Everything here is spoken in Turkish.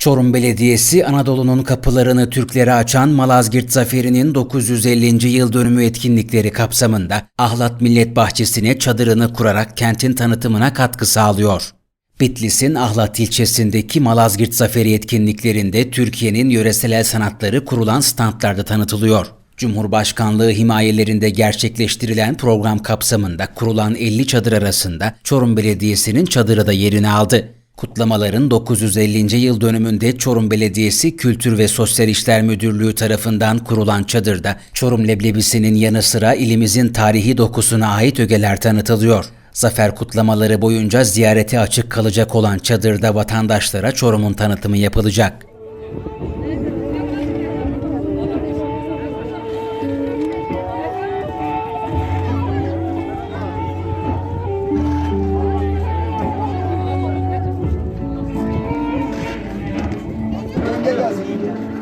Çorum Belediyesi Anadolu'nun kapılarını Türklere açan Malazgirt Zaferi'nin 950. yıl dönümü etkinlikleri kapsamında Ahlat Millet Bahçesi'ne çadırını kurarak kentin tanıtımına katkı sağlıyor. Bitlis'in Ahlat ilçesindeki Malazgirt Zaferi etkinliklerinde Türkiye'nin yöresel el sanatları kurulan standlarda tanıtılıyor. Cumhurbaşkanlığı himayelerinde gerçekleştirilen program kapsamında kurulan 50 çadır arasında Çorum Belediyesi'nin çadırı da yerini aldı. Kutlamaların 950. yıl dönümünde Çorum Belediyesi Kültür ve Sosyal İşler Müdürlüğü tarafından kurulan çadırda Çorum leblebisinin yanı sıra ilimizin tarihi dokusuna ait ögeler tanıtılıyor. Zafer kutlamaları boyunca ziyarete açık kalacak olan çadırda vatandaşlara Çorum'un tanıtımı yapılacak. Gracias.